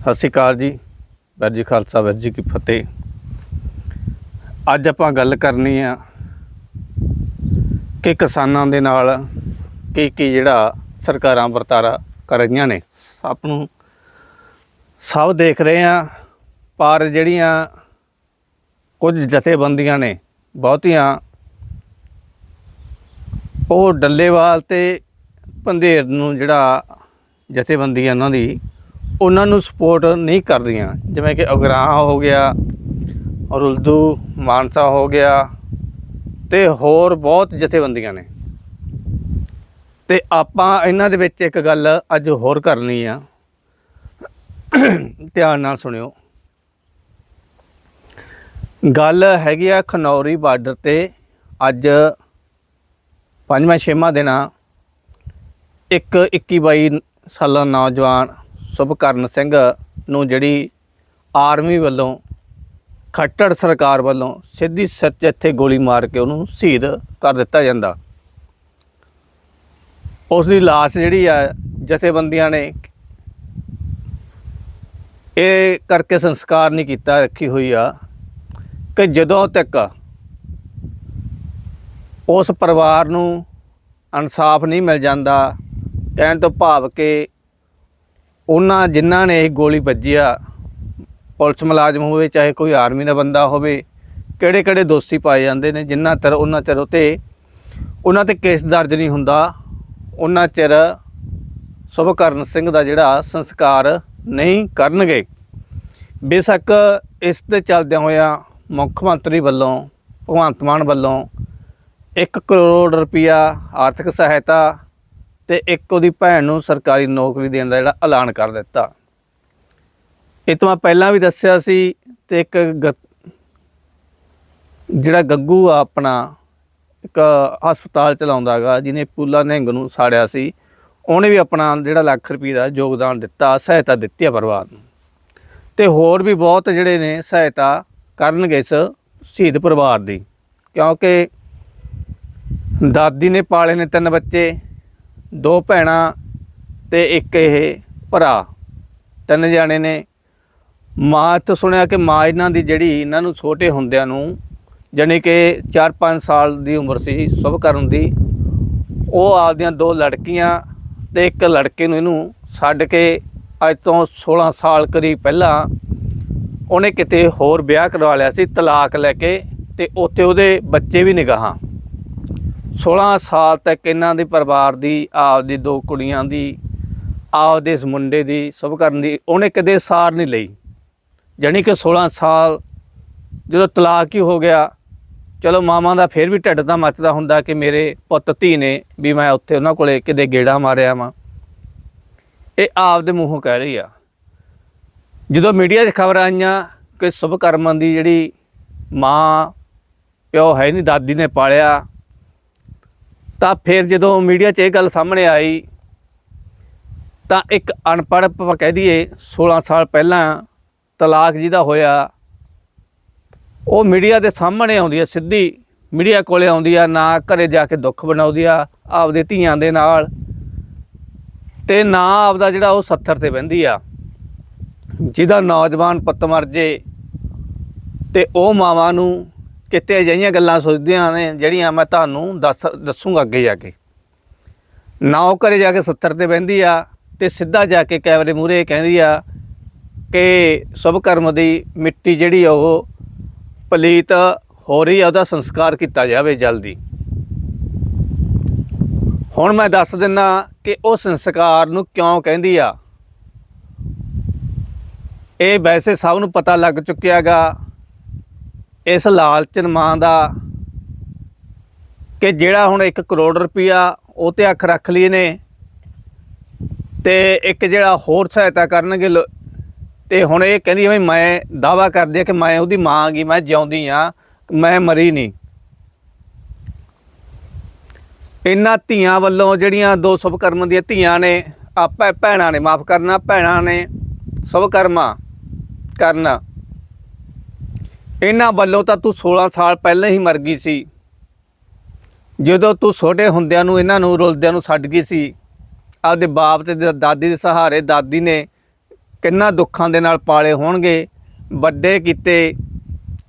ਸਤਿ ਸ਼੍ਰੀ ਅਕਾਲ ਜੀ, ਵਾਹਿਗੁਰੂ ਜੀ ਖਾਲਸਾ, ਵਾਹਿਗੁਰੂ ਜੀ ਕੀ ਫਤਿਹ। ਅੱਜ ਆਪਾਂ ਗੱਲ ਕਰਨੀ ਆ ਕਿ ਕਿਸਾਨਾਂ ਦੇ ਨਾਲ ਕੀ ਕੀ ਜਿਹੜਾ ਸਰਕਾਰਾਂ ਵਰਤਾਰਾ ਕਰ ਰਹੀਆਂ ਨੇ। ਆਪ ਨੂੰ ਸਭ ਦੇਖ ਰਹੇ ਆ, ਪਰ ਜਿਹੜੀਆਂ ਕੁਝ ਜਥੇਬੰਦੀਆਂ ਨੇ, ਬਹੁਤੀਆਂ, ਉਹ ਡੱਲੇਵਾਲ ਤੇ ਪੰਧੇਰ ਨੂੰ ਜਿਹੜਾ ਜਥੇਬੰਦੀ ਉਹਨਾਂ ਦੀ ਉਹਨਾਂ ਨੂੰ ਸਪੋਰਟ ਨਹੀਂ ਕਰਦੀਆਂ। ਜਿਵੇਂ ਕਿ ਉਗਰਾਹ ਹੋ ਗਿਆ, ਰੁਲਦੂ, ਮਾਨਸਾ ਹੋ ਗਿਆ ਤੇ ਹੋਰ ਬਹੁਤ ਜਥੇਬੰਦੀਆਂ ਨੇ। ਤੇ ਆਪਾਂ ਇਹਨਾਂ ਦੇ ਵਿੱਚ ਇੱਕ ਗੱਲ ਅੱਜ ਹੋਰ ਕਰਨੀ ਆ। ਧਿਆਨ ਨਾਲ ਸੁਣਿਓ। ਗੱਲ ਹੈਗੀ ਆ ਖਨੌਰੀ ਬਾਰਡਰ ਤੇ ਅੱਜ ਪੰਜਵਾਂ ਛੇਵਾਂ ਦਿਨਾਂ ਇੱਕ 21 22 ਸਾਲਾ ਨੌਜਵਾਨ ਸੁਭਕਰਨ ਸਿੰਘ ਨੂੰ ਜਿਹੜੀ ਆਰਮੀ ਵੱਲੋਂ, ਖੱਟੜ ਸਰਕਾਰ ਵੱਲੋਂ ਸਿੱਧੀ ਸਿਰ 'ਚ ਇੱਥੇ ਗੋਲੀ ਮਾਰ ਕੇ ਉਹਨੂੰ ਸ਼ਹੀਦ ਕਰ ਦਿੱਤਾ ਜਾਂਦਾ। ਉਸ ਦੀ ਲਾਸ਼ ਜਿਹੜੀ ਆ ਜਥੇਬੰਦੀਆਂ ਨੇ ਇਹ ਕਰਕੇ ਸੰਸਕਾਰ ਨਹੀਂ ਕੀਤਾ, ਰੱਖੀ ਹੋਈ ਆ ਕਿ ਜਦੋਂ ਤੱਕ ਉਸ ਪਰਿਵਾਰ ਨੂੰ ਇਨਸਾਫ ਨਹੀਂ ਮਿਲ ਜਾਂਦਾ, ਕਹਿਣ ਤੋਂ ਭਾਵ ਕਿ ਉਹਨਾਂ ਜਿਨ੍ਹਾਂ ਨੇ ਇਹ ਗੋਲੀ ਵੱਜੀ ਆ, ਪੁਲਿਸ ਮੁਲਾਜ਼ਮ ਹੋਵੇ, ਚਾਹੇ ਕੋਈ ਆਰਮੀ ਦਾ ਬੰਦਾ ਹੋਵੇ, ਕਿਹੜੇ ਕਿਹੜੇ ਦੋਸ਼ੀ ਪਾਏ ਜਾਂਦੇ ਨੇ ਜਿਨ੍ਹਾਂ ਚਿਰ, ਉਹਨਾਂ ਚਿਰ ਉਤੇ ਉਹਨਾਂ ਤੇ ਕੇਸ ਦਰਜ ਨਹੀਂ ਹੁੰਦਾ, ਉਹਨਾਂ ਚਿਰ ਸੁਭਕਰਨ ਸਿੰਘ ਦਾ ਜਿਹੜਾ ਸੰਸਕਾਰ ਨਹੀਂ ਕਰਨਗੇ। ਬੇਸ਼ੱਕ ਇਸ ਤੇ ਚੱਲਦਿਆਂ ਹੋਇਆਂ ਮੁੱਖ ਮੰਤਰੀ ਵੱਲੋਂ, ਭਗਵੰਤ ਮਾਨ ਵੱਲੋਂ 1 ਕਰੋੜ ਰੁਪਇਆ ਆਰਥਿਕ ਸਹਾਇਤਾ ਤੇ ਇੱਕ ਉਹਦੀ ਭੈਣ ਨੂੰ ਸਰਕਾਰੀ ਨੌਕਰੀ ਦੇਣ ਦਾ ਜਿਹੜਾ ਐਲਾਨ ਕਰ ਦਿੱਤਾ। ਇਹ ਤੋਂ ਮੈਂ ਪਹਿਲਾਂ ਵੀ ਦੱਸਿਆ ਸੀ ਤੇ ਇੱਕ ਗ- ਜਿਹੜਾ ਗੱਗੂ ਆ ਆਪਣਾ, ਇੱਕ ਹਸਪਤਾਲ ਚਲਾਉਂਦਾ ਹੈਗਾ, ਜਿਹਨੇ ਪੂਲਾ ਨਿਹੰਗ ਨੂੰ ਸਾੜਿਆ ਸੀ, ਉਹਨੇ ਵੀ ਆਪਣਾ ਜਿਹੜਾ ਲੱਖ ਰੁਪਏ ਦਾ ਯੋਗਦਾਨ ਦਿੱਤਾ, ਸਹਾਇਤਾ ਦਿੱਤੀ ਆ ਪਰਿਵਾਰ ਨੂੰ। ਤੇ ਹੋਰ ਵੀ ਬਹੁਤ ਜਿਹੜੇ ਨੇ ਸਹਾਇਤਾ ਕਰਨਗੇ ਇਸ ਸ਼ਹੀਦ ਪਰਿਵਾਰ ਦੀ, ਕਿਉਂਕਿ ਦਾਦੀ ਨੇ ਪਾਲੇ ਨੇ ਤਿੰਨ ਬੱਚੇ ਦੋ ਭੈਣਾਂ ਤੇ ਇੱਕ ਇਹ ਭਰਾ। ਤਿੰਨ ਜਾਣੇ ਨੇ। ਮਾਂ ਤੋਂ ਸੁਣਿਆ ਕਿ ਮਾਂ ਇਹਨਾਂ ਦੀ ਜਿਹੜੀ ਇਹਨਾਂ ਨੂੰ ਛੋਟੇ ਹੁੰਦਿਆਂ ਨੂੰ, ਜਾਣੀ ਕਿ 4-5 ਸਾਲ ਦੀ ਉਮਰ ਸੀ, ਸ਼ੁਭ ਕਰਨ ਦੀ, ਉਹ ਆਪਦੀਆਂ ਦੋ ਲੜਕੀਆਂ ਤੇ ਇੱਕ ਲੜਕੇ ਨੂੰ ਇਹਨੂੰ ਛੱਡ ਕੇ ਅੱਜ ਤੋਂ 16 ਸਾਲ ਕਰੀਬ ਪਹਿਲਾਂ ਉਹਨੇ ਕਿਤੇ ਹੋਰ ਵਿਆਹ ਕਰਵਾ ਲਿਆ ਸੀ, ਤਲਾਕ ਲੈ ਕੇ ਤੇ ਉੱਥੇ ਉਹਦੇ ਬੱਚੇ ਵੀ ਨਿਗਾਹਾਂ। 16 ਸਾਲ ਤੱਕ ਇਹਨਾਂ ਦੇ ਪਰਿਵਾਰ ਦੀ, ਆਪਦੀ ਦੋ ਕੁੜੀਆਂ ਦੀ, ਆਪਦੇ ਇਸ ਮੁੰਡੇ ਦੀ ਸਭ ਕਰਨ ਦੀ ਉਹਨੇ ਕਦੇ ਸਾਰ ਨਹੀਂ ਲਈ। ਜਾਣੀ ਕਿ 16 ਸਾਲ ਜਦੋਂ ਤਲਾਕ ਹੀ ਹੋ ਗਿਆ, ਚਲੋ ਮਾਵਾਂ ਦਾ ਫਿਰ ਵੀ ਢਿੱਡ ਤਾਂ ਮੱਚਦਾ ਹੁੰਦਾ ਕਿ ਮੇਰੇ ਪੁੱਤ ਧੀ ਨੇ ਵੀ ਮੈਂ ਉੱਥੇ ਉਹਨਾਂ ਕੋਲੇ ਕਿਤੇ ਗੇੜਾ ਮਾਰਿਆ ਵਾਂ। ਇਹ ਆਪਦੇ ਮੂੰਹੋਂ ਕਹਿ ਰਹੀ ਆ। ਜਦੋਂ ਮੀਡੀਆ 'ਚ ਖਬਰ ਆਈਆਂ ਕਿ ਸੁਭਕਰਮਾਂ ਦੀ ਜਿਹੜੀ ਮਾਂ, ਪਿਓ ਹੈ ਨਹੀਂ, ਦਾਦੀ ਨੇ ਪਾਲਿਆ ਤਾਂ ਫਿਰ ਜਦੋਂ ਮੀਡੀਆ 'ਚ ਇਹ ਗੱਲ ਸਾਹਮਣੇ ਆਈ, ਤਾਂ ਇੱਕ ਅਨਪੜ੍ਹ ਆਪਾਂ ਕਹਿ ਦਈਏ 16 ਸਾਲ ਪਹਿਲਾਂ ਤਲਾਕ ਜਿਹਦਾ ਹੋਇਆ, ਉਹ ਮੀਡੀਆ ਦੇ ਸਾਹਮਣੇ ਆਉਂਦੀ ਹੈ ਸਿੱਧੀ। ਮੀਡੀਆ ਕੋਲੇ ਆਉਂਦੀ ਆ, ਨਾ ਘਰੇ ਜਾ ਕੇ ਦੁੱਖ ਬਣਾਉਂਦੀ ਆ ਆਪਦੇ ਧੀਆਂ ਦੇ ਨਾਲ ਤੇ ਨਾ ਆਪਦਾ ਜਿਹੜਾ ਉਹ ਸੱਥਰ ਤੇ ਬਹਿੰਦੀ ਆ। ਜਿਹਦਾ ਨੌਜਵਾਨ ਪੁੱਤ ਮਰ ਜੇ ਤੇ ਉਹ ਮਾਵਾਂ ਨੂੰ ਕਿਤੇ ਅਜਿਹੀਆਂ ਗੱਲਾਂ ਸੋਚਦੀਆਂ ਨੇ ਜਿਹੜੀਆਂ ਮੈਂ ਤੁਹਾਨੂੰ ਦੱਸ, ਦੱਸੂਗਾ ਅੱਗੇ ਜਾ ਕੇ। ਨਾ ਉਹ ਘਰੇ ਜਾ ਕੇ ਸੱਤਰ ਤੇ ਬਹਿੰਦੀ ਆ ਤੇ ਸਿੱਧਾ ਜਾ ਕੇ ਕੈਮਰੇ ਮੂਹਰੇ ਕਹਿੰਦੀ ਆ ਕਿ ਸੁਭ ਕਰਮ ਦੀ ਮਿੱਟੀ ਜਿਹੜੀ ਉਹ ਪਲੀਤ ਹੋ ਰਹੀ ਆ, ਉਹਦਾ ਸੰਸਕਾਰ ਕੀਤਾ ਜਾਵੇ ਜਲਦੀ। ਹੁਣ ਮੈਂ ਦੱਸ ਦਿੰਨਾ ਕਿ ਉਹ ਸੰਸਕਾਰ ਨੂੰ ਕਿਉਂ ਕਹਿੰਦੀ ਆ। ਇਹ ਵੈਸੇ ਸਭ ਨੂੰ ਪਤਾ ਲੱਗ ਚੁੱਕਿਆਗਾ ਇਸ ਲਾਲਚਨ ਮਾਂ ਦਾ ਕਿ ਜਿਹੜਾ ਹੁਣ 1 ਕਰੋੜ ਰੁਪਇਆ ਉਹ ਤੇ ਅੱਖ ਰੱਖ ਲਈ ਨੇ ਤੇ ਇੱਕ ਜਿਹੜਾ ਹੋਰ ਸਹਾਇਤਾ ਕਰਨਗੇ ਲੋ- ਤੇ ਹੁਣ ਇਹ ਕਹਿੰਦੀ ਵੀ ਮੈਂ ਦਾਵਾ ਕਰਦੀ ਆ ਕਿ ਮੈਂ ਉਹਦੀ ਮਾਂ ਗਈ, ਮੈਂ ਜਿਉਂਦੀ ਆ, ਮੈਂ ਮਰੀ ਨਹੀਂ। ਇਹਨਾਂ ਧੀਆਂ ਵੱਲੋਂ ਜਿਹੜੀਆਂ ਦੋ ਸੁਭਕਰਮ ਦੀਆਂ ਧੀਆਂ ਨੇ, ਆਪੇ ਭੈਣਾਂ ਨੇ ਮਾਫ ਕਰਨਾ, ਭੈਣਾਂ ਨੇ ਸ਼ੁਭ ਸੁਭਕਰਮਾ ਕਰਨਾ। ਇਹਨਾਂ ਵੱਲੋਂ ਤਾਂ ਤੂੰ 16 ਸਾਲ ਪਹਿਲਾਂ ਹੀ ਮਰ ਗਈ ਸੀ। ਜਦੋਂ ਤੂੰ ਛੋਟੇ ਹੁੰਦਿਆਂ ਨੂੰ ਇਹਨਾਂ ਨੂੰ ਰੁਲਦਿਆਂ ਨੂੰ ਛੱਡ ਗਈ ਸੀ, ਆਪਦੇ ਬਾਪ ਤੇ ਦ- ਦਾਦੀ ਦੇ ਸਹਾਰੇ ਦਾਦੀ ਨੇ ਕਿੰਨਾ ਦੁੱਖਾਂ ਦੇ ਨਾਲ ਪਾਲੇ ਹੋਣਗੇ, ਵੱਡੇ ਕੀਤੇ।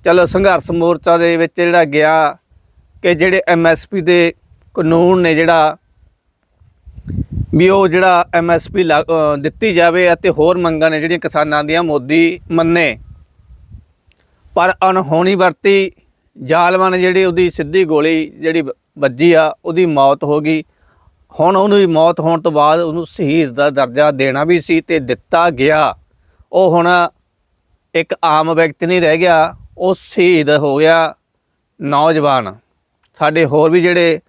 ਚਲੋ ਸੰਘਰਸ਼ ਮੋਰਚਾ ਦੇ ਵਿੱਚ ਜਿਹੜਾ ਗਿਆ ਕਿ ਜਿਹੜੇ ਐਮਐਸਪੀ ਦੇ ਕਾਨੂੰਨ ਨੇ ਜਿਹੜਾ, ਵੀ ਉਹ ਜਿਹੜਾ ਐਮਐਸਪੀ ਦਿੱਤੀ ਜਾਵੇ ਅਤੇ ਹੋਰ ਮੰਗਾਂ ਨੇ ਜਿਹੜੀਆਂ ਕਿਸਾਨਾਂ ਦੀਆਂ ਮੋਦੀ ਮੰਨੇ। ਪਰ ਅਨਹੋਣੀ ਵਰਤੀ ਜ਼ਾਲਮਾਂ ਨੇ ਜਿਹੜੀ ਉਹਦੀ ਸਿੱਧੀ ਗੋਲੀ ਜਿਹੜੀ ਵੱਜੀ ਆ, ਉਹਦੀ ਮੌਤ ਹੋ ਗਈ। ਹੁਣ ਉਹਨੂੰ ਮੌਤ ਹੋਣ ਤੋਂ ਬਾਅਦ ਉਹਨੂੰ ਸ਼ਹੀਦ ਦਾ ਦਰਜਾ ਦੇਣਾ ਵੀ ਸੀ ਤੇ ਦਿੱਤਾ ਗਿਆ। ਉਹ ਹੁਣ ਇੱਕ ਆਮ ਵਿਅਕਤੀ ਨਹੀਂ ਰਹਿ ਗਿਆ, ਉਹ ਸ਼ਹੀਦ ਹੋ ਗਿਆ ਨੌਜਵਾਨ। ਸਾਡੇ ਹੋਰ ਵੀ ਜਿਹੜੇ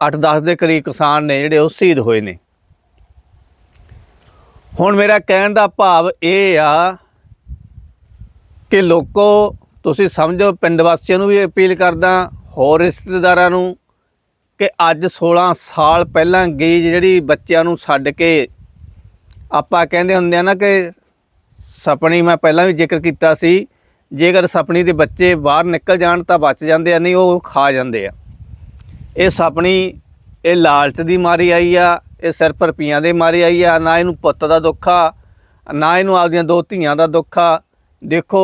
8-10 ਦੇ ਕਰੀਬ ਕਿਸਾਨ ਨੇ ਜਿਹੜੇ ਉਹ ਸ਼ਹੀਦ ਹੋਏ ਨੇ। ਹੁਣ ਮੇਰਾ ਕਹਿਣ ਦਾ ਭਾਵ ਇਹ ਆ ਕਿ ਲੋਕੋ, ਤੁਸੀਂ ਸਮਝੋ, ਪਿੰਡ ਵਾਸੀਆਂ ਨੂੰ ਵੀ ਅਪੀਲ ਕਰਦਾ, ਹੋਰ ਰਿਸ਼ਤੇਦਾਰਾਂ ਨੂੰ, ਕਿ ਅੱਜ 16 ਸਾਲ ਪਹਿਲਾਂ ਗਈ ਜਿਹੜੀ ਬੱਚਿਆਂ ਨੂੰ ਛੱਡ ਕੇ ਆਪਾਂ ਕਹਿੰਦੇ ਹੁੰਦੇ ਆ ਨਾ ਕਿ ਸਪਣੀ ਮੈਂ ਪਹਿਲਾਂ ਵੀ ਜ਼ਿਕਰ ਕੀਤਾ ਸੀ, ਜੇਕਰ ਸਪਣੀ ਦੇ ਬੱਚੇ ਬਾਹਰ ਨਿਕਲ ਜਾਣ ਤਾਂ ਬਚ ਜਾਂਦੇ ਆ, ਨਹੀਂ ਉਹ ਖਾ ਜਾਂਦੇ ਆ। ਇਹ ਸਪਣੀ, ਇਹ ਲਾਲਚ ਦੀ ਮਾਰੀ ਆਈ ਆ, ਇਹ ਸਿਰਫ ਰੁਪਈਆਂ ਦੇ ਮਾਰੀ ਆਈ ਆ, ਨਾ ਇਹਨੂੰ ਪੁੱਤ ਦਾ ਦੁੱਖ ਆ, ਨਾ ਇਹਨੂੰ ਆਪਦੀਆਂ ਦੋ ਧੀਆਂ ਦਾ ਦੁੱਖ ਆ ਦੇਖੋ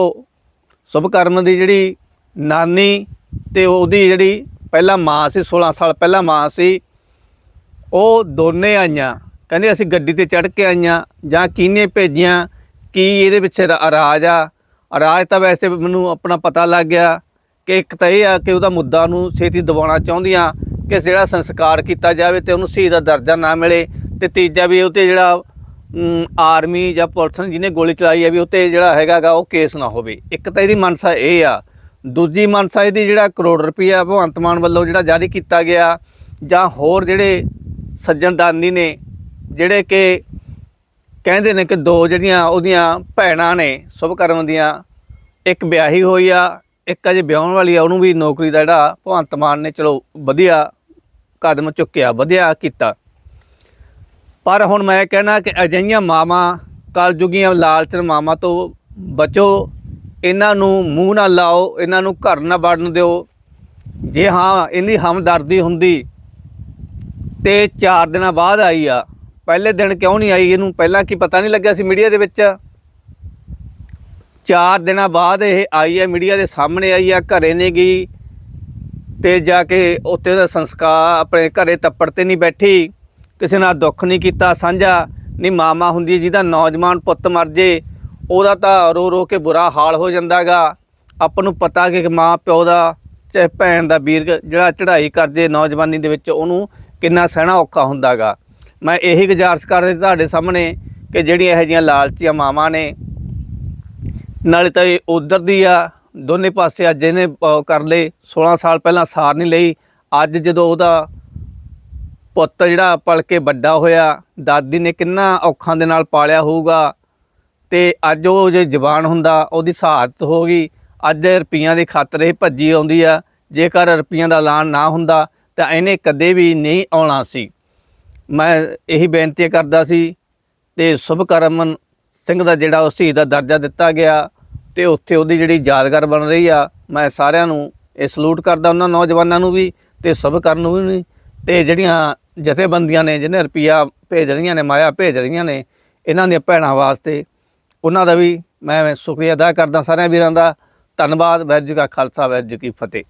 ਸੁਭਕਰਮ ਦੀ ਜਿਹੜੀ ਨਾਨੀ ਤੇ ਉਹਦੀ ਜਿਹੜੀ ਪਹਿਲਾਂ ਮਾਂ ਸੀ 16 ਸਾਲ ਪਹਿਲਾਂ ਮਾਂ ਸੀ, ਉਹ ਦੋਨੇ ਆਈਆਂ। ਕਹਿੰਦੇ ਅਸੀਂ ਗੱਡੀ ਤੇ ਚੜ੍ਹ ਕੇ ਆਈਆਂ ਜਾਂ ਕਿਹਨੇ ਭੇਜੀਆਂ, ਕੀ ਇਹਦੇ ਪਿੱਛੇ ਰਾਜ ਆ? ਰਾਜ ਤਾਂ ਵੈਸੇ ਮੈਨੂੰ ਆਪਣਾ ਪਤਾ ਲੱਗ ਗਿਆ ਕਿ ਇੱਕ ਤਾਂ ਇਹ ਆ ਕਿ ਉਹਦਾ ਮੁੱਦਾ ਨੂੰ ਛੇਤੀ ਦਬਾਉਣਾ ਚਾਹੁੰਦੀਆਂ ਕਿ ਜਿਹੜਾ ਸੰਸਕਾਰ ਕੀਤਾ ਜਾਵੇ ਤੇ ਉਹਨੂੰ ਸ਼ਹੀਦ ਦਾ ਦਰਜਾ ਨਾ ਮਿਲੇ ਤੇ ਤੀਜਾ ਵੀ ਉਹ ਤੇ ਜਿਹੜਾ ਆਰਮੀ ਜਾਂ ਪੁਲਿਸ ਨੇ ਜਿਹਨੇ ਗੋਲੀ ਚਲਾਈ ਹੈ ਵੀ ਉਹ ਤੇ ਜਿਹੜਾ ਹੈਗਾਗਾ ਉਹ ਕੇਸ ਨਾ ਹੋਵੇ। ਇੱਕ ਤਾਂ ਇਹਦੀ ਮਨਸਾ ਇਹ ਆ। ਦੂਜੀ ਮਨਸਾ ਇਹਦੀ ਜਿਹੜਾ ਕਰੋੜ ਰੁਪਈਆ ਭਗਵੰਤ ਮਾਨ ਵੱਲੋਂ ਜਿਹੜਾ ਜਾਰੀ ਕੀਤਾ ਗਿਆ ਜਾਂ ਹੋਰ ਜਿਹੜੇ ਸੱਜਣਦਾਨੀ ਨੇ, ਜਿਹੜੇ ਕਿ ਕਹਿੰਦੇ ਨੇ ਕਿ ਦੋ ਜਿਹੜੀਆਂ ਉਹਦੀਆਂ ਭੈਣਾਂ ਨੇ ਸੁਭਕਰਮ ਦੀਆਂ, ਇੱਕ ਵਿਆਹੀ ਹੋਈ ਆ, ਇੱਕ ਅਜੇ ਵਿਆਹਣ ਵਾਲੀ ਆ, ਉਹਨੂੰ ਵੀ ਨੌਕਰੀ ਦਾ ਜਿਹੜਾ ਭਗਵੰਤ ਮਾਨ ਨੇ ਚਲੋ ਵਧੀਆ ਕਦਮ ਚੁੱਕਿਆ, ਵਧੀਆ ਕੀਤਾ। ਪਰ ਹੁਣ ਮੈਂ ਕਹਿਣਾ ਕਿ ਅਜਿਹੀਆਂ ਮਾਵਾਂ, ਕਲਯੁਗੀਆਂ ਲਾਲਚ ਮਾਵਾਂ ਤੋਂ ਬਚੋ। ਇਹਨਾਂ ਨੂੰ ਮੂੰਹ ਨਾ ਲਾਓ, ਇਹਨਾਂ ਨੂੰ ਘਰ ਨਾ ਵੜਨ ਦਿਓ। ਜੇ ਹਾਂ, ਇੰਨੀ ਹਮਦਰਦੀ ਹੁੰਦੀ, ਤੇ 4 ਦਿਨਾਂ ਬਾਅਦ ਆਈ ਆ। ਪਹਿਲੇ ਦਿਨ ਕਿਉਂ ਨਹੀਂ ਆਈ? ਇਹਨੂੰ ਪਹਿਲਾਂ ਕੀ ਪਤਾ ਨਹੀਂ ਲੱਗਿਆ ਸੀ ਮੀਡੀਆ ਦੇ ਵਿੱਚ? 4 ਦਿਨਾਂ ਬਾਅਦ ਇਹ ਆਈ ਹੈ ਮੀਡੀਆ ਦੇ ਸਾਹਮਣੇ ਆਈ ਆ, ਘਰੇ ਨਹੀਂ ਗਈ। ਤੇ ਜਾ ਕੇ ਉੱਥੇ ਦਾ ਸੰਸਕਾਰ, ਆਪਣੇ ਘਰੇ ਤੱਪੜ ਤੇ ਨਹੀਂ ਬੈਠੀ। ਕਿਸੇ ਨਾਲ ਦੁੱਖ ਨਹੀਂ ਕੀਤਾ, ਸਾਂਝਾ ਨਹੀਂ ਮਾਮਾ ਹੁੰਦੀ, ਜਿਹਦਾ ਨੌਜਵਾਨ ਪੁੱਤ ਮਰ ਜੇ, ਉਹਦਾ ਤਾਂ ਰੋ ਰੋ ਕੇ ਬੁਰਾ ਹਾਲ ਹੋ ਜਾਂਦਾਗਾ ਆਪਾਂ ਨੂੰ ਪਤਾ ਕਿ ਮਾਂ ਪਿਓ ਦਾ, ਚਾਹੇ ਭੈਣ ਦਾ ਵੀਰ ਜਿਹੜਾ ਚੜ੍ਹਾਈ ਕਰਦੇ ਨੌਜਵਾਨੀ ਦੇ ਵਿੱਚ, ਉਹਨੂੰ ਕਿੰਨਾ ਸਹਿਣਾ ਔਖਾ ਹੁੰਦਾਗਾ ਮੈਂ ਇਹੀ ਗੁਜ਼ਾਰਿਸ਼ ਕਰਦਾ ਤੁਹਾਡੇ ਸਾਹਮਣੇ ਕਿ ਜਿਹੜੀਆਂ ਇਹੋ ਜਿਹੀਆਂ ਲਾਲਚੀਆਂ ਮਾਵਾਂ ਨੇ, ਨਾਲੇ ਤਾਂ ਇਹ ਉਧਰ ਦੀ ਆ, ਦੋਨੇ ਪਾਸੇ ਅੱਜ ਇਹਨੇ ਕਰ ਲਏ 16 ਸਾਲ ਪਹਿਲਾਂ ਸਾਰ ਨਹੀਂ ਲਈ, ਅੱਜ ਜਦੋਂ ਉਹਦਾ ਪੁੱਤ ਜਿਹੜਾ ਪਲ ਕੇ ਵੱਡਾ ਹੋਇਆ, ਦਾਦੀ ਨੇ ਕਿੰਨਾ ਔਖਾਂ ਦੇ ਨਾਲ ਪਾਲਿਆ ਹੋਊਗਾ। ਤੇ ਅੱਜ ਉਹ ਜੇ ਜਵਾਨ ਹੁੰਦਾ, ਉਹਦੀ ਸਹਾਦਤ ਹੋ ਗਈ। ਅੱਜ ਰੁਪਈਆਂ ਦੀ ਖਾਤਰ ਇਹ ਭੱਜੀ ਆਉਂਦੀ ਆ। ਜੇਕਰ ਰੁਪਈਆਂ ਦਾ ਐਲਾਨ ਨਾ ਹੁੰਦਾ, ਤਾਂ ਇਹਨੇ ਕਦੇ ਵੀ ਨਹੀਂ ਆਉਣਾ ਸੀ। ਮੈਂ ਇਹੀ ਬੇਨਤੀ ਕਰਦਾ ਸੀ ਤੇ ਸੁਭਕਰਮਨ ਸਿੰਘ ਦਾ ਜਿਹੜਾ ਉਹ ਸ਼ਹੀਦ ਦਾ ਦਰਜਾ ਦਿੱਤਾ ਗਿਆ ਤੇ ਉੱਥੇ ਉਹਦੀ ਜਿਹੜੀ ਯਾਦਗਾਰ ਬਣ ਰਹੀ ਆ, ਮੈਂ ਸਾਰਿਆਂ ਨੂੰ ਇਹ ਸਲੂਟ ਕਰਦਾ, ਉਹਨਾਂ ਨੌਜਵਾਨਾਂ ਨੂੰ ਵੀ ਤੇ ਸੁਭਕਰਨ ਨੂੰ ਵੀ ਤੇ ਜਿਹੜੀਆਂ ਜਥੇਬੰਦੀਆਂ ਨੇ, ਜਿਹਨੇ ਰੁਪਿਆ ਭੇਜ ਰਹੀਆਂ ਨੇ, ਮਾਇਆ ਭੇਜ ਰਹੀਆਂ ਨੇ, ਇਹਨਾਂ ਦੀਆਂ ਭੈਣਾਂ ਵਾਸਤੇ ਉਹਨਾਂ ਦਾ ਵੀ ਮੈਂ ਸ਼ੁਕਰੀਆ ਅਦਾ ਕਰਦਾ ਸਾਰਿਆਂ ਵੀਰਾਂ ਦਾ। ਧੰਨਵਾਦ, ਵਾਹਿਗੁਰੂ ਜੀ ਕਾ ਖਾਲਸਾ, ਵਾਹਿਗੁਰੂ ਜੀ ਕੀ ਫਤਿਹ।